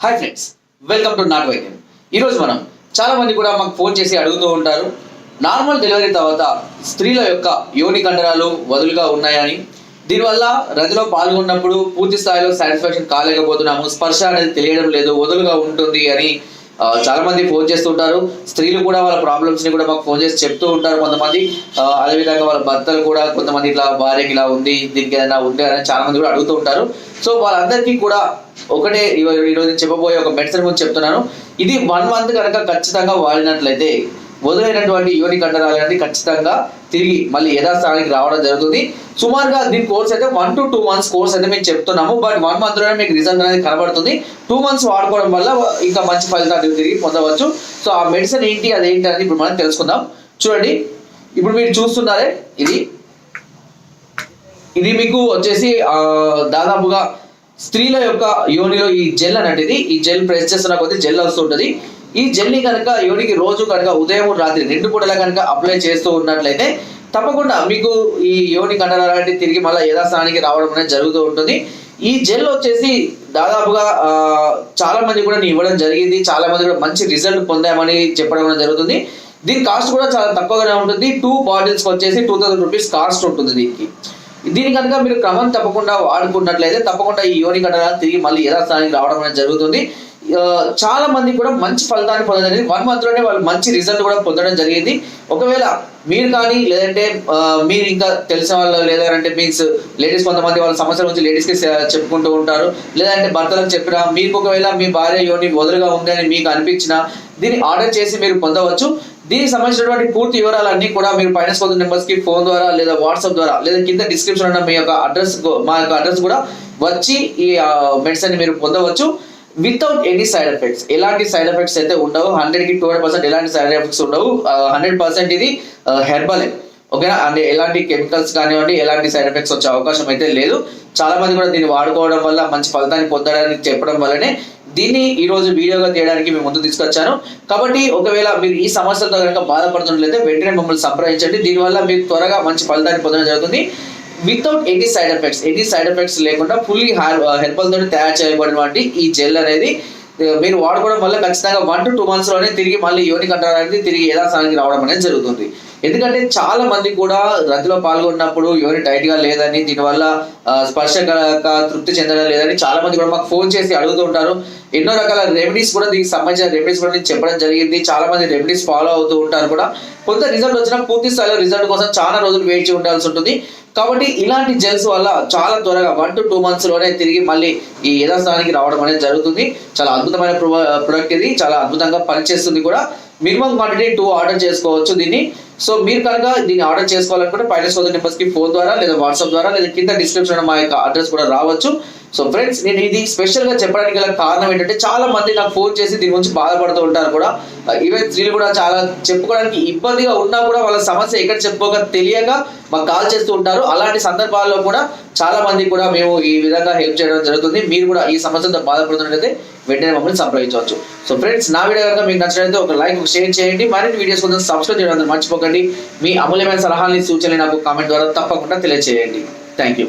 Hi friends welcome to నాట్ వైద్యం ఈరోజు మనం చాలా మంది కూడా మాకు ఫోన్ చేసి అడుగుతూ ఉంటారు. నార్మల్ డెలివరీ తర్వాత స్త్రీల యొక్క యోని కండరాలు వదులుగా ఉన్నాయని. దీనివల్ల రదిలో పాల్గొన్నప్పుడు పూర్తి స్థాయిలో సాటిస్ఫాక్షన్ కాలేకపోతున్నాము. స్పర్శ అనేది తెలియడం లేదు వదులుగా ఉంటుంది అని చాలా మంది ఫోన్ చేస్తుంటారు. స్త్రీలు కూడా వాళ్ళ ప్రాబ్లమ్స్ని కూడా మాకు ఫోన్ చేసి చెప్తూ ఉంటారు కొంతమంది. అదేవిధంగా వాళ్ళ భర్తలు కూడా కొంతమంది ఇట్లా భార్యకి ఇలా ఉంది దీనికి ఏదైనా ఉంది అని చాలా మంది కూడా అడుగుతూ ఉంటారు. సో వాళ్ళందరికీ కూడా ఒకటే ఈ- ఈరోజు చెప్పబోయే ఒక మెడిసిన్ గురించి చెప్తున్నాను. ఇది వన్ మంత్ కనుక ఖచ్చితంగా వాడినట్లయితే వదిలేనటువంటి యోని కండరాలు అనేది ఖచ్చితంగా తిరిగి మళ్ళీ యథాస్థానానికి రావడం జరుగుతుంది. సుమారుగా దీని కోర్స్ అయితే one to two months course అయితే మేము చెప్తున్నాము. బట్ వన్ మంత్లోనే మీకు రిజల్ట్ అనేది కనబడుతుంది. టూ మంత్స్ వాడుకోవడం వల్ల ఇంకా మంచి ఫలితాలు తిరిగి పొందవచ్చు. సో ఆ మెడిసిన్ ఏంటి అదేంటి అనేది ఇప్పుడు మనం తెలుసుకుందాం. చూడండి. ఇప్పుడు మీరు చూస్తున్నారే ఇది. ఇది మీకు వచ్చేసి దాదాపుగా స్త్రీల యొక్క యోనిలో ఈ జెల్ అనేది ఈ జెల్ ప్రెస్ చేస్తున్న కొద్దీ జెల్ వస్తుంటది ఈ జెల్ని కనుక యోనికి రోజు కనుక ఉదయం రాత్రి రెండు పూటలా కనుక అప్లై చేస్తూ ఉన్నట్లయితే తప్పకుండా మీకు ఈ యోని కండరాలంటే తిరిగి మళ్ళీ యథాస్థానానికి రావడం అనేది జరుగుతూ ఉంటుంది. ఈ జెల్ వచ్చేసి దాదాపుగా చాలా మంది కూడా నేను ఇవ్వడం జరిగింది. చాలా మంది కూడా మంచి రిజల్ట్ పొందామని చెప్పడం అనేది జరుగుతుంది. దీని కాస్ట్ కూడా చాలా తక్కువగానే ఉంటుంది. టూ బాటిల్స్ వచ్చేసి టూ థౌసండ్ రూపీస్ కాస్ట్ ఉంటుంది దీనికి. దీని కనుక మీరు క్రమం తప్పకుండా వాడుకున్నట్లయితే తప్పకుండా ఈ యోని కండరాలు తిరిగి మళ్ళీ యథాస్థానానికి రావడం అనేది జరుగుతుంది. చాలా మంది కూడా మంచి ఫలితాన్ని పొందడం జరిగింది. వన్ మంత్లోనే వాళ్ళు మంచి రిజల్ట్ కూడా పొందడం జరిగింది. ఒకవేళ మీరు కానీ లేదంటే మీరు ఇంకా తెలిసిన వాళ్ళు లేదంటే మీన్స్ లేడీస్ కొంతమంది వాళ్ళ సమస్యల గురించి లేడీస్కి చెప్పుకుంటూ ఉంటారు. లేదంటే భర్తలకు చెప్పినా మీకు ఒకవేళ మీ భార్య యోని వదులుగా ఉంది అని మీకు అనిపించినా దీన్ని ఆర్డర్ చేసి మీరు పొందవచ్చు. దీనికి సంబంధించినటువంటి పూర్తి వివరాలన్నీ కూడా మీరు ఫైనాన్స్ పొందిన నెంబర్స్కి ఫోన్ ద్వారా లేదా వాట్సాప్ ద్వారా లేదా కింద డిస్క్రిప్షన్ ఉన్న మీ యొక్క అడ్రస్ మా యొక్క అడ్రస్ కూడా వచ్చి ఈ మెడిసిన్ మీరు పొందవచ్చు. వితౌట్ ఎనీ సైడ్ ఎఫెక్ట్స్ ఎలాంటి సైడ్ ఎఫెక్ట్స్ అయితే ఉండవు. హండ్రెడ్కి టూ పర్సెంట్ ఎలాంటి సైడ్ ఎఫెక్ట్స్ ఉండవు. హండ్రెడ్ పర్సెంట్ ఇది హెర్బలే ఓకేనా? అంటే ఎలాంటి కెమికల్స్ కానివ్వండి ఎలాంటి సైడ్ ఎఫెక్ట్స్ వచ్చే అవకాశం అయితే లేదు. చాలా మంది కూడా దీన్ని వాడుకోవడం వల్ల మంచి ఫలితాన్ని పొందడానికి చెప్పడం వల్లనే దీన్ని ఈ రోజు వీడియోగా తీయడానికి మేము ముందు తీసుకొచ్చాను. కాబట్టి ఒకవేళ మీరు ఈ సమస్యలతో కనుక బాధపడుతున్నట్లయితే వెంటనే మమ్మల్ని సంప్రదించండి. దీనివల్ల మీరు త్వరగా మంచి ఫలితాన్ని పొందడం జరుగుతుంది. Without any side effects any side effects లేకుండా ఫుల్లీ uh, హెర్బల్ తోటి తయారు చేయబడినటువంటి ఈ జెల్ అనేది uh, మీరు వాడుకోవడం వల్ల ఖచ్చితంగా వన్ టు టూ మంత్స్లోనే తిరిగి మళ్ళీ యోని కంట్రోల్ అనేది తిరిగి యథాస్థానానికి రావడం అనేది జరుగుతుంది. ఎందుకంటే చాలా మంది కూడా రద్దులో పాల్గొన్నప్పుడు యోని టైట్గా లేదని దీనివల్ల uh, స్పర్శ తృప్తి చెందడం లేదని చాలా మంది కూడా మాకు ఫోన్ చేసి అడుగుతూ ఉంటారు. ఎన్నో రకాల రెమెడీస్ కూడా దీనికి సంబంధించిన రెమెడీస్ కూడా నేను చెప్పడం జరిగింది. చాలా మంది రెమెడీస్ ఫాలో అవుతూ ఉంటారు కూడా. కొంత రిజల్ట్ వచ్చినా పూర్తి స్థాయిలో రిజల్ట్ కోసం చాలా రోజులు వేచి ఉండాల్సి ఉంటుంది. కాబట్టి ఇలాంటి జెల్స్ వల్ల చాలా త్వరగా వన్ టు టూ మంత్స్లోనే తిరిగి మళ్ళీ ఈ యథాస్థానానికి రావడం అనేది జరుగుతుంది. చాలా అద్భుతమైన ప్రొడక్ట్ ఇది. చాలా అద్భుతంగా పనిచేస్తుంది కూడా. మినిమం క్వాంటిటీ టూ ఆర్డర్ చేసుకోవచ్చు దీన్ని. సో మీరు కనుక దీన్ని ఆర్డర్ చేసుకోవాలనుకుంటే పైన సోదర్ నెంబర్స్కి ఫోన్ ద్వారా లేదా వాట్సాప్ ద్వారా లేదా కింద డిస్క్రిప్షన్ మా యొక్క అడ్రస్ కూడా రావచ్చు. సో ఫ్రెండ్స్ నేను ఇది స్పెషల్గా చెప్పడానికి గల కారణం ఏంటంటే చాలా మంది నాకు ఫోన్ చేసి దీని గురించి బాధపడుతూ ఉంటారు కూడా. ఈవెన్ స్త్రీలు కూడా చాలా చెప్పుకోవడానికి ఇబ్బందిగా ఉన్నా కూడా వాళ్ళ సమస్య ఎక్కడ చెప్పుకోక తెలియక మాకు కాల్ చేస్తూ ఉంటారు. అలాంటి సందర్భాల్లో కూడా చాలా మంది కూడా మేము ఈ విధంగా హెల్ప్ చేయడం జరుగుతుంది. మీరు కూడా ఈ సమస్యతో బాధపడుతున్నట్లయితే వెంటనే మమ్మల్ని సంప్రదించవచ్చు. సో ఫ్రెండ్స్ నా వీడియో కనుక మీకు నచ్చినట్లయితే ఒక లైక్ ఒక షేర్ చేయండి. మరిన్ని వీడియోస్ కొంచెం సబ్స్క్రైబ్ చేయడం మర్చిపోకండి. మీ అమూల్యమైన సలహాలని సూచనలు నాకు కామెంట్ ద్వారా తప్పకుండా తెలియజేయండి థ్యాంక్ యూ